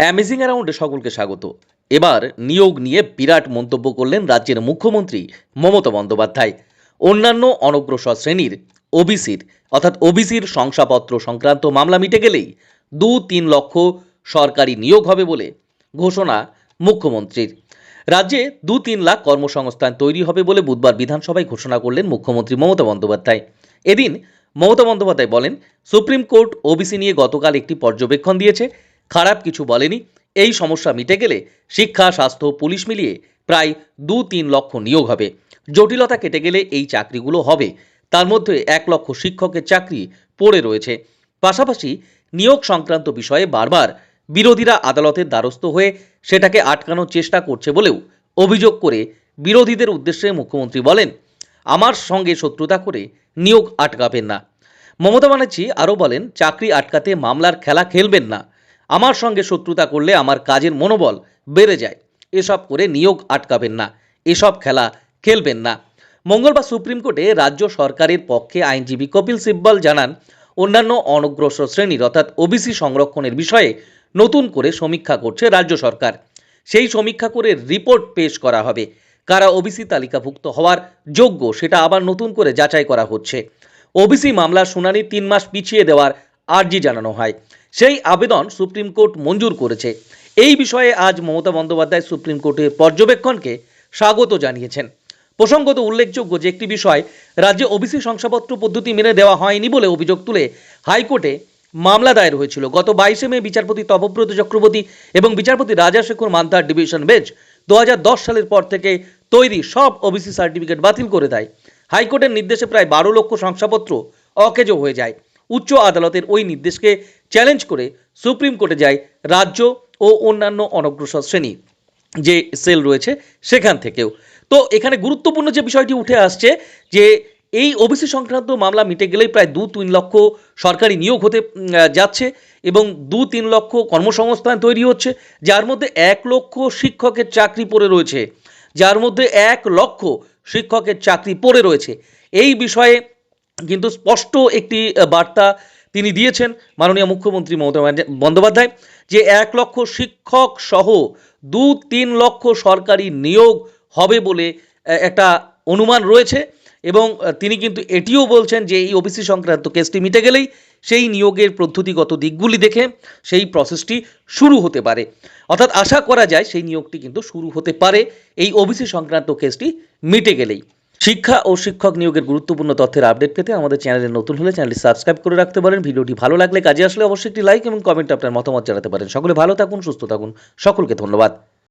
Amazing অ্যারাউন্ডে সকলকে স্বাগত। এবার নিয়োগ নিয়ে বিরাট মন্তব্য করলেন রাজ্যের মুখ্যমন্ত্রী মমতা বন্দ্যোপাধ্যায়। অন্যান্য অনগ্রসর শ্রেণির ওবিসির, অর্থাৎ ওবিসির শংসাপত্র সংক্রান্ত মামলা মিটে গেলেই দু তিন লক্ষ সরকারি নিয়োগ হবে বলে ঘোষণা মুখ্যমন্ত্রীর। রাজ্যে দু তিন লাখ কর্মসংস্থান তৈরি হবে বলে বুধবার বিধানসভায় ঘোষণা করলেন মুখ্যমন্ত্রী মমতা বন্দ্যোপাধ্যায়। এদিন মমতা বন্দ্যোপাধ্যায় বলেন, সুপ্রিম কোর্ট ওবিসি নিয়ে গতকাল একটি পর্যবেক্ষণ দিয়েছে। খারাপ কিছু বলেনি। এই সমস্যা মিটে গেলে শিক্ষা, স্বাস্থ্য, পুলিশ মিলিয়ে প্রায় দু তিন লক্ষ নিয়োগ হবে। জটিলতা কেটে গেলে এই চাকরিগুলো হবে। তার মধ্যে এক লক্ষ শিক্ষকের চাকরি পড়ে রয়েছে। পাশাপাশি নিয়োগ সংক্রান্ত বিষয়ে বারবার বিরোধীরা আদালতের দ্বারস্থ হয়ে সেটাকে আটকানোর চেষ্টা করছে বলেও অভিযোগ করে বিরোধীদের উদ্দেশ্যে মুখ্যমন্ত্রী বলেন, আমার সঙ্গে শত্রুতা করে নিয়োগ আটকাবেন না। মমতা ব্যানার্জি আরও বলেন, চাকরি আটকাতে মামলার খেলা খেলবেন না। আমার সঙ্গে শত্রুতা করলে আমার কাজের মনোবল বেড়ে যায়। এসব করে নিয়োগ আটকাবেন না। এসব খেলা খেলবেন না। মঙ্গলবার সুপ্রিম কোর্টে রাজ্য সরকারের পক্ষে আইনজীবী কপিল সিব্বল জানান, অন্যান্য অনগ্রসর শ্রেণির অর্থাৎ ওবিসি সংরক্ষণের বিষয়ে নতুন করে সমীক্ষা করছে রাজ্য সরকার। সেই সমীক্ষা করে রিপোর্ট পেশ করা হবে। কারা ওবিসি তালিকাভুক্ত হওয়ার যোগ্য সেটা আবার নতুন করে যাচাই করা হচ্ছে। ওবিসি মামলার শুনানি তিন মাস পিছিয়ে দেওয়ার আর্জি জানানো হয়। সেই আবেদন সুপ্রিম কোর্ট মঞ্জুর করেছে। এই বিষয়ে আজ মমতা বন্দ্যোপাধ্যায় সুপ্রিম কোর্টের পর্যবেক্ষণকে স্বাগত জানিয়েছেন। প্রসঙ্গত উল্লেখযোগ্য যে একটি বিষয়, রাজ্যে ওবিসি শংসাপত্র পদ্ধতি মেনে দেওয়া হয়নি বলে অভিযোগ তুলে হাইকোর্টে মামলা দায়ের হয়েছিল। গত বাইশে মে বিচারপতি তপব্রত চক্রবর্তী এবং বিচারপতি রাজাশেখর মান্তার ডিভিশন বেঞ্চ দু হাজার দশ সালের পর থেকে তৈরি সব ওবিসি সার্টিফিকেট বাতিল করে দেয়। হাইকোর্টের নির্দেশে প্রায় বারো লক্ষ শংসাপত্র অকেজো হয়ে যায়। উচ্চ আদালতের ওই নির্দেশকে চ্যালেঞ্জ করে সুপ্রিম কোর্টে যায় রাজ্য ও অন্যান্য অনগ্রসর শ্রেণি যে সেল রয়েছে সেখান থেকেও। তো এখানে গুরুত্বপূর্ণ যে বিষয়টি উঠে আসছে যে এই ওবিসি সংক্রান্ত মামলা মিটে গেলেই প্রায় দু তিন লক্ষ সরকারি নিয়োগ হতে যাচ্ছে এবং দু তিন লক্ষ কর্মসংস্থান তৈরি হচ্ছে, যার মধ্যে এক লক্ষ শিক্ষকের চাকরি পড়ে রয়েছে, যার মধ্যে এক লক্ষ শিক্ষকের চাকরি পড়ে রয়েছে। এই বিষয়ে কিন্তু স্পষ্ট একটি বার্তা তিনি দিয়েছেন মাননীয় মুখ্যমন্ত্রী মমতা বন্দ্যোপাধ্যায়, যে এক লক্ষ শিক্ষক সহ দু তিন লক্ষ সরকারি নিয়োগ হবে বলে একটা অনুমান রয়েছে। এবং তিনি কিন্তু এটিও বলছেন যে এই ওবিসি সংক্রান্ত কেসটি মিটে গেলেই সেই নিয়োগের পদ্ধতিগত দিকগুলি দেখে সেই প্রসেসটি শুরু হতে পারে। অর্থাৎ আশা করা যায় সেই নিয়োগটি কিন্তু শুরু হতে পারে, এই ওবিসি সংক্রান্ত কেসটি মিটে গেলেই। শিক্ষা ও শিক্ষক নিয়োগের গুরুত্বপূর্ণ তথ্যের আপডেট পেতে আমাদের চ্যানেলে নতুন হলে চ্যানেলটি সাবস্ক্রাইব করে রাখতে পারেন। ভিডিওটি ভালো লাগলে কাজে আসলে অবশ্যই একটি লাইক এবং কমেন্ট আপনার মতামত জানাতে পারেন। সকলে ভালো থাকুন, সুস্থ থাকুন। সকলকে ধন্যবাদ।